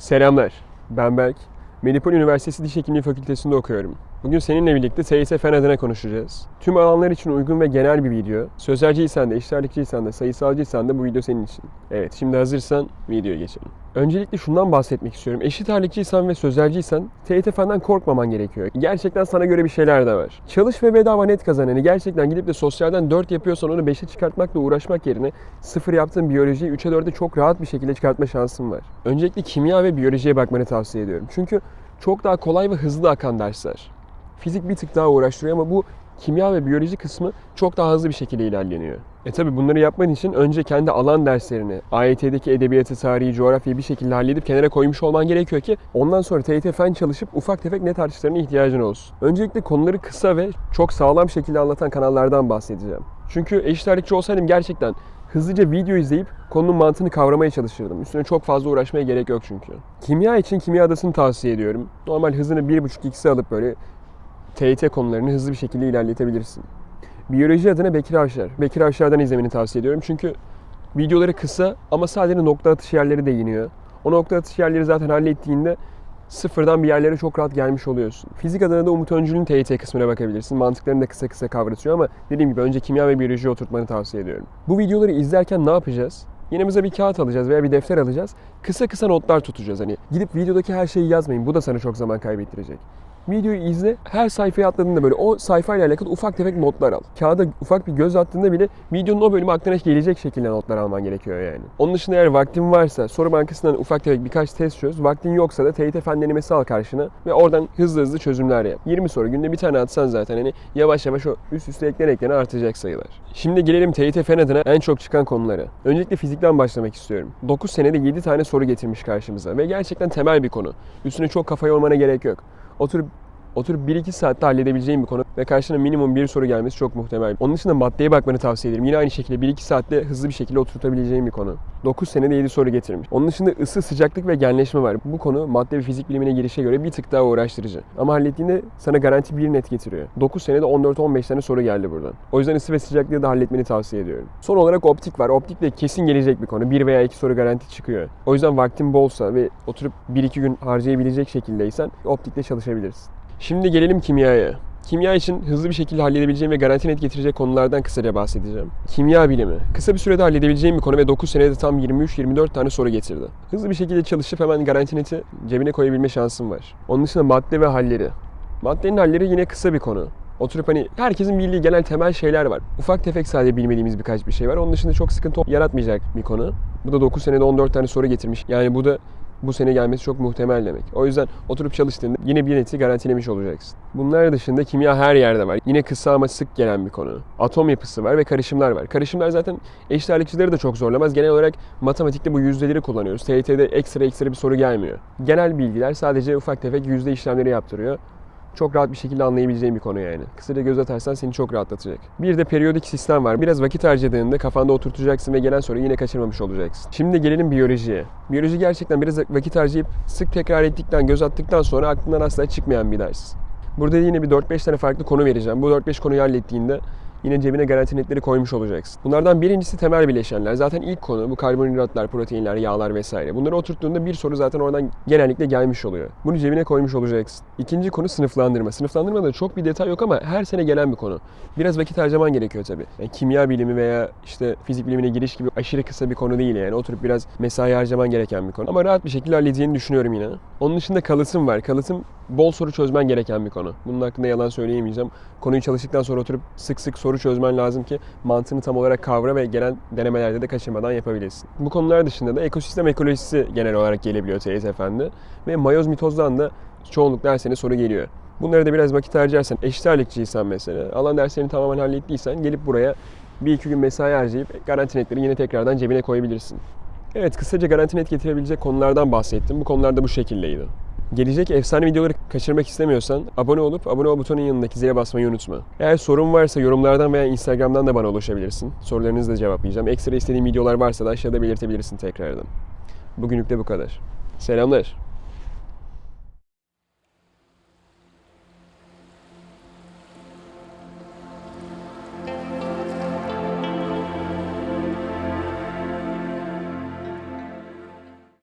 Selamlar, ben Berk. Medipol Üniversitesi Diş Hekimliği Fakültesi'nde okuyorum. Bugün seninle birlikte TYT Fen adına konuşacağız. Tüm alanlar için uygun ve genel bir video. Sözelciysen de, eşitlerlikçiysen de, sayısalcıysan da bu video senin için. Evet, şimdi hazırsan videoya geçelim. Öncelikle şundan bahsetmek istiyorum. Eşit ağırlıkçıysan ve sözelciysen TYT Fen'den korkmaman gerekiyor. Gerçekten sana göre bir şeyler de var. Çalış ve bedava net kazan. Yani gerçekten gidip de sosyalden 4 yapıyorsan onu 5'e çıkartmakla uğraşmak yerine sıfır yaptığın biyolojiyi 3'e 4'e çok rahat bir şekilde çıkartma şansın var. Öncelikle kimya ve biyolojiye bakmanı tavsiye ediyorum. Çünkü çok daha kolay ve hızlı akan dersler. Fizik bir tık daha uğraştırıyor ama bu kimya ve biyoloji kısmı çok daha hızlı bir şekilde ilerleniyor. E tabi bunları yapman için önce kendi alan derslerini, AYT'deki edebiyatı, tarihi, coğrafyayı bir şekilde halledip kenara koymuş olman gerekiyor ki ondan sonra TYT fen çalışıp ufak tefek net artışlarına ihtiyacın olsun. Öncelikle konuları kısa ve çok sağlam şekilde anlatan kanallardan bahsedeceğim. Çünkü eşit ağırlıkçı olsaydım gerçekten hızlıca video izleyip konunun mantığını kavramaya çalışırdım. Üstüne çok fazla uğraşmaya gerek yok çünkü. Kimya için kimya adasını tavsiye ediyorum. Normal hızını 1.5-2'si alıp böyle TYT konularını hızlı bir şekilde ilerletebilirsin. Biyoloji adına Bekir Avşar. Bekir Avşar'dan izlemeni tavsiye ediyorum. Çünkü videoları kısa ama sadece nokta atış yerleri değiniyor. O nokta atış yerleri zaten hallettiğinde sıfırdan bir yerlere çok rahat gelmiş oluyorsun. Fizik adına da Umut Öncü'nün TYT kısmına bakabilirsin. Mantıklarını da kısa kısa kavratıyor ama dediğim gibi önce kimya ve biyolojiye oturtmanı tavsiye ediyorum. Bu videoları izlerken ne yapacağız? Yanımıza bir kağıt alacağız veya bir defter alacağız. Kısa kısa notlar tutacağız. Hani gidip videodaki her şeyi yazmayın. Bu da sana çok zaman kaybettirecek. Videoyu izle. Her sayfaya atladığında böyle o sayfayla alakalı ufak tefek notlar al. Kağıda ufak bir göz attığında bile videonun o bölümü aklına gelecek şekilde notlar alman gerekiyor yani. Onun dışında eğer vaktin varsa soru bankasından ufak tefek birkaç test çöz. Vaktin yoksa da TYT fen denemesi al karşına ve oradan hızlı hızlı çözümler yap. 20 soru günde bir tane atsan zaten hani yavaş yavaş o üst üste eklene eklene artacak sayılar. Şimdi gelelim TYT fen adına en çok çıkan konulara. Öncelikle fizikten başlamak istiyorum. 9 senede 7 tane soru getirmiş karşımıza ve gerçekten temel bir konu. Üstüne çok kafa yormana gerek yok. Oturup oturup 1-2 saatte halledebileceğin bir konu ve karşına minimum bir soru gelmesi çok muhtemel. Onun dışında maddeye bakmanı tavsiye ederim. Yine aynı şekilde 1-2 saatte hızlı bir şekilde oturtabileceğin bir konu. 9 senede 7 soru getirmiş. Onun dışında ısı, sıcaklık ve genleşme var. Bu konu madde ve fizik bilimine girişe göre bir tık daha uğraştırıcı. Ama hallettiğinde sana garanti bir net getiriyor. 9 senede 14-15 tane soru geldi buradan. O yüzden ısı ve sıcaklığı da halletmeni tavsiye ediyorum. Son olarak optik var. Optik de kesin gelecek bir konu. Bir veya iki soru garanti çıkıyor. O yüzden vaktin bolsa ve oturup 1-2 gün harcayabilecek şekildeysen optikle çalışabilirsin. Şimdi gelelim kimyaya. Kimya için hızlı bir şekilde halledebileceğim ve garanti net getirecek konulardan kısaca bahsedeceğim. Kimya bilimi. Kısa bir sürede halledebileceğim bir konu ve 9 senede tam 23-24 tane soru getirdi. Hızlı bir şekilde çalışıp hemen garanti neti cebine koyabilme şansım var. Onun dışında madde ve halleri. Maddenin halleri yine kısa bir konu. Oturup hani herkesin bildiği genel temel şeyler var. Ufak tefek sadece bilmediğimiz birkaç bir şey var. Onun dışında çok sıkıntı yaratmayacak bir konu. Bu da 9 senede 14 tane soru getirmiş. Yani bu da bu sene gelmesi çok muhtemel demek. O yüzden oturup çalıştığında yine bir neti garantilemiş olacaksın. Bunlar dışında kimya her yerde var. Yine kısa ama sık gelen bir konu. Atom yapısı var ve karışımlar var. Karışımlar zaten ağırlıkçıları da çok zorlamaz. Genel olarak matematikte bu yüzdeleri kullanıyoruz. TYT'de ekstra ekstra bir soru gelmiyor. Genel bilgiler sadece ufak tefek yüzde işlemleri yaptırıyor çok rahat bir şekilde anlayabileceğin bir konu yani. Kısaca göz atarsan seni çok rahatlatacak. Bir de periyodik sistem var. Biraz vakit harcadığında kafanda oturtacaksın ve gelen soruyu yine kaçırmamış olacaksın. Şimdi gelelim biyolojiye. Biyoloji gerçekten biraz vakit harcayıp sık tekrar ettikten, göz attıktan sonra aklından asla çıkmayan bir ders. Burada yine bir 4-5 tane farklı konu vereceğim. Bu 4-5 konuyu hallettiğinde yine cebine garanti netleri koymuş olacaksın. Bunlardan birincisi temel bileşenler. Zaten ilk konu bu karbonhidratlar, proteinler, yağlar vesaire. Bunları oturttuğunda bir soru zaten oradan genellikle gelmiş oluyor. Bunu cebine koymuş olacaksın. İkinci konu sınıflandırma. Sınıflandırmada çok bir detay yok ama her sene gelen bir konu. Biraz vakit harcaman gerekiyor tabii. Yani kimya bilimi veya işte fizik bilimine giriş gibi aşırı kısa bir konu değil yani. Oturup biraz mesai harcaman gereken bir konu. Ama rahat bir şekilde halledeceğini düşünüyorum yine. Onun dışında kalıtım var. Kalıtım bol soru çözmen gereken bir konu. Bunun hakkında yalan söyleyemeyeceğim. Konuyu çalıştıktan sonra oturup sık sık soru çözmen lazım ki mantığını tam olarak kavra ve gelen denemelerde de kaçırmadan yapabilirsin. Bu konular dışında da ekosistem ekolojisi genel olarak gelebiliyor TYT Efendi. Ve mayoz mitozdan da çoğunlukla her sene soru geliyor. Bunlara da biraz vakit harcarsan, eşit ağırlıkçıysan mesela, alan derslerini tamamen hallettiysen gelip buraya bir iki gün mesai harcayıp garanti netleri yine tekrardan cebine koyabilirsin. Evet kısaca garanti net getirebilecek konulardan bahsettim. Bu konular da bu şekildeydi. Gelecek efsane videoları kaçırmak istemiyorsan abone olup abone ol butonun yanındaki zile basmayı unutma. Eğer sorun varsa yorumlardan veya Instagram'dan da bana ulaşabilirsin. Sorularınızı da cevaplayacağım. Ekstra istediğin videolar varsa da aşağıda belirtebilirsin tekrardan. Bugünlük de bu kadar. Selamlar.